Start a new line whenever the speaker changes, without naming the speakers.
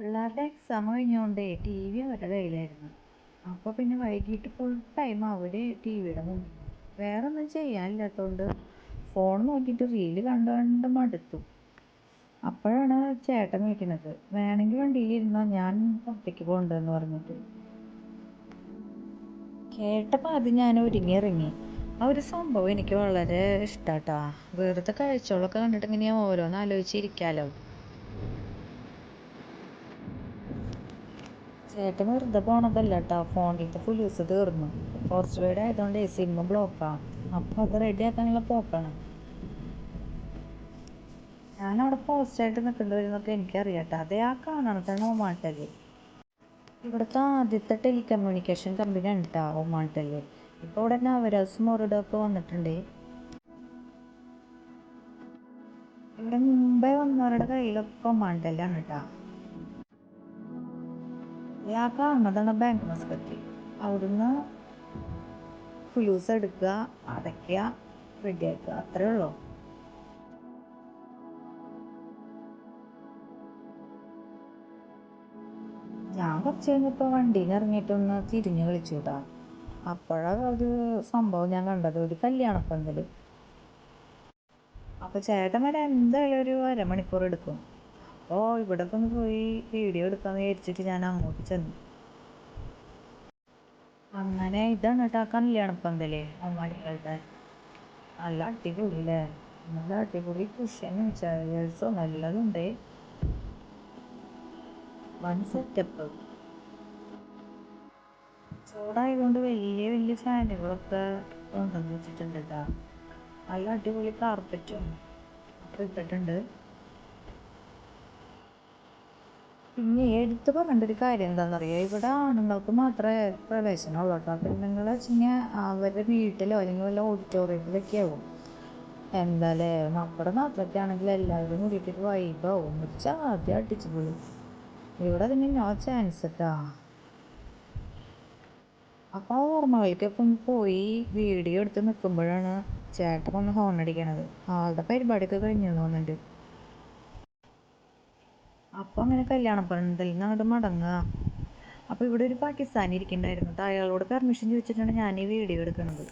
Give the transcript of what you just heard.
പിള്ളേരുടെ exam കഴിഞ്ഞോണ്ടേ T V അവരുടെ കയ്യിലായിരുന്നു. അപ്പോൾ പിന്നെ വൈകിട്ട് ഫുൾ ടൈം അവർ ടി വിയുടെ മുന്നിൽ വേറെ ഒന്നും ചെയ്യാനില്ലാത്തതുകൊണ്ട് ഫോൺ നോക്കിയിട്ട് റീൽ കണ്ട് കണ്ട് മടുത്തു. അപ്പോഴാണ് ചേട്ടൻ വിളിക്കുന്നത്. വേണമെങ്കിൽ വണ്ടിയിലിരുന്നാൽ ഞാൻ പുറത്തേക്ക് പോകണ്ടെന്ന് പറഞ്ഞിട്ട്. കേട്ടപ്പോൾ അത് ഞാൻ ഒരുങ്ങി ഇറങ്ങി. ആ ഒരു സംഭവം എനിക്ക് വളരെ ഇഷ്ടാട്ടാ. വെറുതെ കാഴ്ചകളൊക്കെ കണ്ടിട്ട് ഇങ്ങനെ ഓരോന്ന് ആലോചിച്ചിരിക്കാലോ ചേട്ടൻ വെറുതെ പോണതല്ല കേട്ടോ ഫോണിലത്തെ യൂസ് തീർന്നു. ഫോർച്ച് വൈഡ് ആയതുകൊണ്ട് സിം ബ്ലോക്കാണ് അപ്പോൾ അത് റെഡിയാക്കാനുള്ള പോക്കാണ്. ഞാനവിടെ പോസ്റ്റായിട്ട് നിൽക്കേണ്ടതെന്നൊക്കെ എനിക്കറിയാം കേട്ടോ അതേ ആ കാണണതാണ് ഒമാട്ടൽ ഇവിടുത്തെ ആദ്യത്തെ ടെലികമ്മ്യൂണിക്കേഷൻ കമ്പനിയാണ് കേട്ടോ ഒമാട്ടൽ ഇപ്പോൾ ഇവിടെ നവരാസ് മൊറിഡൊക്കെ വന്നിട്ടുണ്ട്. ഇവിടെ മുമ്പേ വന്നവരുടെ കയ്യിലൊക്കെ ഒമാട്ടലാണ് കേട്ടോ അതാണ് ബാങ്ക് മസ്കറ്റ് അവിടുന്ന് ഫ്യൂസ് എടുക്കുക അടയ്ക്കുക റെഡിയാക്കുക അത്രേ ഉള്ളൂ. ഞാൻ കുറച്ച് കഴിഞ്ഞപ്പോൾ വണ്ടിയിൽ ഇറങ്ങിയിട്ടൊന്ന് തിരിഞ്ഞ് കളിച്ചു കേട്ടോ അപ്പോഴാണ് ഒരു സംഭവം ഞാൻ കണ്ടത്. ഒരു കല്യാണപ്പന്തൽ അപ്പോൾ ചേട്ടൻ ചേട്ടന്മാരെ എന്തായാലും ഒരു അരമണിക്കൂർ എടുക്കും. അപ്പോൾ ഇവിടെ ഒന്ന് പോയി വീഡിയോ എടുക്കാമെന്ന് വിചാരിച്ചിട്ട് ഞാൻ അങ്ങോട്ട് ചെന്നു. അങ്ങനെ ഇതാണ് കേട്ടോ കല്യാണപ്പന്തൽ അമ്മാടികളുടെ നല്ല അടിപൊളി അല്ലേ നല്ല അടിപൊളി കുഷ്യനും ചെയർസും നല്ലതുണ്ട്. വൺ സെറ്റപ്പ് ചൂടായതുകൊണ്ട് വലിയ വലിയ ഫാനുകളൊക്കെ കൊണ്ടുവന്ന് വെച്ചിട്ടുണ്ട് കേട്ടോ നല്ല അടിപൊളി കാർപ്പറ്റും ഒക്കെ ഇട്ടിട്ടുണ്ട്. പിന്നെ എടുത്തു പറയേണ്ട ഒരു കാര്യം എന്താണെന്നറിയോ ഇവിടെ ആണുങ്ങൾക്ക് മാത്രമേ പ്രവേശനമുള്ളൂ കേട്ടോ. പെണ്ണുങ്ങൾ വെച്ച് കഴിഞ്ഞാൽ അവരുടെ വീട്ടിലോ അല്ലെങ്കിൽ വല്ല ഓഡിറ്റോറിയത്തിലൊക്കെ ആവും. എന്താല്ലേ നമ്മുടെ നാട്ടിലൊക്കെ ആണെങ്കിൽ എല്ലാവരും കൂടിയിട്ട് ഒരു വൈബാവും വെച്ചാൽ ആദ്യം അടിച്ചു പോയി ഇവിടെ അതിന് നോ ചാൻസ് കേട്ടോ അപ്പോൾ ആ ഓർമ്മകൾക്കൊക്കെ പോയി വീഡിയോ എടുത്ത് നിൽക്കുമ്പോഴാണ് ചേട്ടൻ ഒന്ന് ഹോൺ അടിക്കണത്. ആളുടെ പരിപാടിയൊക്കെ കഴിഞ്ഞു തോന്നുന്നുണ്ട്. അപ്പോൾ അങ്ങനെ കല്യാണ പന്തലിൽ നിന്ന് അങ്ങോട്ട് മടങ്ങുക. അപ്പോൾ ഇവിടെ ഒരു പാകിസ്ഥാനി ഇരിക്കുന്നുണ്ടായിരുന്നു കേട്ടോ അയാളോട് പെർമിഷൻ ചോദിച്ചിട്ടാണ് ഞാൻ ഈ വീഡിയോ എടുക്കുന്നത്.